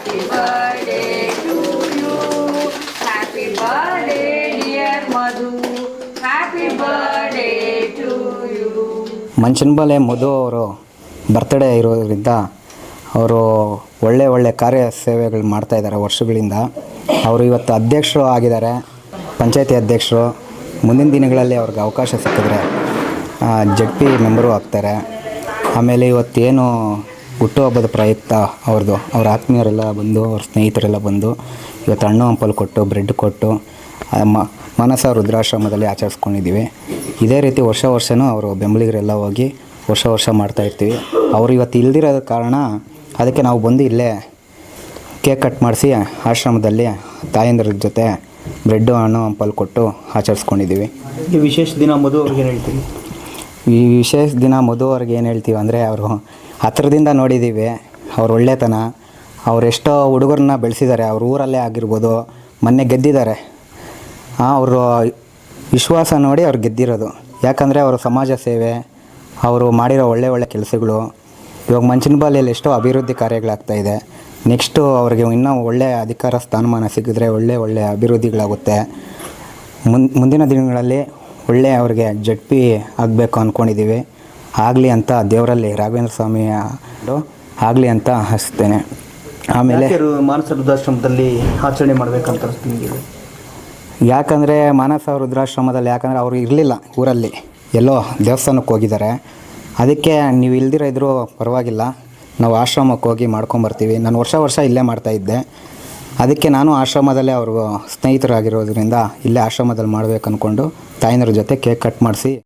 Happy birthday to you. Happy birthday, dear Madhu. Happy birthday to you. ಮಧು ಅವರು birthday ಇರೋದ್ರಿಂದ ಅವರು ಒಳ್ಳೆ ಒಳ್ಳೆ ಕಾರ್ಯ ಸೇವೆಗಳು ಮಾಡ್ತಾ ಇದ್ದಾರೆ ವರ್ಷಗಳಿಂದ ಅವರು ಇವತ್ತು ಅಧ್ಯಕ್ಷರು ಆಗಿದ್ದಾರೆ ಪಂಚಾಯತಿ ಅಧ್ಯಕ್ಷರು ಮುಂದಿನ ದಿನಗಳಲ್ಲಿ ಅವ್ರಿಗೆ ಅವಕಾಶ ಸಿಕ್ಕಿದ್ರೆ ಜಡ್ ಪಿ ಮೆಂಬರು ಆಗ್ತಾರೆ ಆಮೇಲೆ ಇವತ್ತೇನು ಹುಟ್ಟುಹಬ್ಬದ ಪ್ರಯುಕ್ತ ಅವ್ರದ್ದು. ಅವ್ರ ಆತ್ಮೀಯರೆಲ್ಲ ಬಂದು, ಅವ್ರ ಸ್ನೇಹಿತರೆಲ್ಲ ಬಂದು ಇವತ್ತು ಹಣ್ಣು ಹಂಪಲು ಕೊಟ್ಟು ಬ್ರೆಡ್ ಕೊಟ್ಟು ಮಾನಸ ರುದ್ರಾಶ್ರಮದಲ್ಲಿ ಆಚರಿಸ್ಕೊಂಡಿದ್ದೀವಿ. ಇದೇ ರೀತಿ ವರ್ಷ ವರ್ಷವೂ ಅವರು ಬೆಂಬಲಿಗರೆಲ್ಲ ಹೋಗಿ ವರ್ಷ ವರ್ಷ ಮಾಡ್ತಾಯಿರ್ತೀವಿ ಅವರು ಇವತ್ತು ಇಲ್ದಿರೋದ ಕಾರಣ ಅದಕ್ಕೆ ನಾವು ಬಂದು ಇಲ್ಲೇ ಕೇಕ್ ಕಟ್ ಮಾಡಿಸಿ ಆಶ್ರಮದಲ್ಲಿ ತಾಯಂದ್ರ ಜೊತೆ ಬ್ರೆಡ್ಡು ಹಣ್ಣು, ಹಂಪಲು ಕೊಟ್ಟು ಆಚರಿಸ್ಕೊಂಡಿದ್ದೀವಿ. ವಿಶೇಷ ದಿನ ಅಂಬೋದು ಅವ್ರಿಗೆ ಹೇಳ್ತೀವಿ ಈ ವಿಶೇಷ ದಿನ ಮಧು ಅವ್ರಿಗೆ ಏನು ಹೇಳ್ತೀವಿ ಅಂದರೆ ಅವರು ಹತ್ರದಿಂದ ನೋಡಿದ್ದೀವಿ ಅವ್ರ ಒಳ್ಳೆತನ ಅವರೆಷ್ಟೋ ಹುಡುಗರನ್ನ ಬೆಳೆಸಿದ್ದಾರೆ ಅವ್ರ ಊರಲ್ಲೇ ಆಗಿರ್ಬೋದು, ಮೊನ್ನೆ ಗೆದ್ದಿದ್ದಾರೆ ಅವರು ವಿಶ್ವಾಸ ನೋಡಿ ಅವ್ರು ಗೆದ್ದಿರೋದು. ಯಾಕಂದರೆ ಅವರು ಸಮಾಜ ಸೇವೆ, ಅವರು ಮಾಡಿರೋ ಒಳ್ಳೆ ಒಳ್ಳೆ ಕೆಲಸಗಳು, ಇವಾಗ ಮಂಚನಬಾಲಿಯಲ್ಲಿ ಎಷ್ಟೋ ಅಭಿವೃದ್ಧಿ ಕಾರ್ಯಗಳಾಗ್ತಾಯಿದೆ ನೆಕ್ಸ್ಟು ಅವ್ರಿಗೆ ಇನ್ನೂ ಒಳ್ಳೆ ಅಧಿಕಾರ ಸ್ಥಾನಮಾನ ಸಿಕ್ಕಿದ್ರೆ ಒಳ್ಳೆ ಒಳ್ಳೆ ಅಭಿವೃದ್ಧಿಗಳಾಗುತ್ತೆ. ಮುಂದಿನ ದಿನಗಳಲ್ಲಿ ಒಳ್ಳೆ ಅವ್ರಿಗೆ ಜಡ್ ಪಿ ಆಗಬೇಕು ಅಂದ್ಕೊಂಡಿದ್ದೀವಿ ಆಗಲಿ ಅಂತ ದೇವರಲ್ಲಿ ರಾಘವೇಂದ್ರ ಸ್ವಾಮಿ ಆಗಲಿ ಅಂತ ಹಸ್ತೇನೆ ಆಮೇಲೆ ಮಾನಸ ವೃದ್ಧಾಶ್ರಮದಲ್ಲಿ ಆಚರಣೆ ಮಾಡಬೇಕಂತ ಯಾಕಂದರೆ ಮಾನಸ ವೃದ್ಧಾಶ್ರಮದಲ್ಲಿ ಯಾಕಂದರೆ ಅವರು ಇರಲಿಲ್ಲ ಊರಲ್ಲಿ. ಎಲ್ಲೋ ದೇವಸ್ಥಾನಕ್ಕೆ ಹೋಗಿದ್ದಾರೆ. ಅದಕ್ಕೆ ನೀವು ಇಲ್ದಿರೋ ಇದ್ರೂ ಪರವಾಗಿಲ್ಲ. ನಾವು ಆಶ್ರಮಕ್ಕೆ ಹೋಗಿ ಮಾಡ್ಕೊಂಬರ್ತೀವಿ. ನಾನು ವರ್ಷ ವರ್ಷ ಇಲ್ಲೇ ಮಾಡ್ತಾಯಿದ್ದೆ ಅದಕ್ಕೆ ನಾನು ಆಶ್ರಮದಲ್ಲೇ ಅವರು ಸ್ನೇಹಿತರಾಗಿರೋದ್ರಿಂದ ಇಲ್ಲೇ ಆಶ್ರಮದಲ್ಲಿ ಮಾಡಬೇಕು ಅಂದ್ಕೊಂಡು ತಾಯಿನರ ಜೊತೆ ಕೇಕ್ ಕಟ್ ಮಾಡಿಸಿ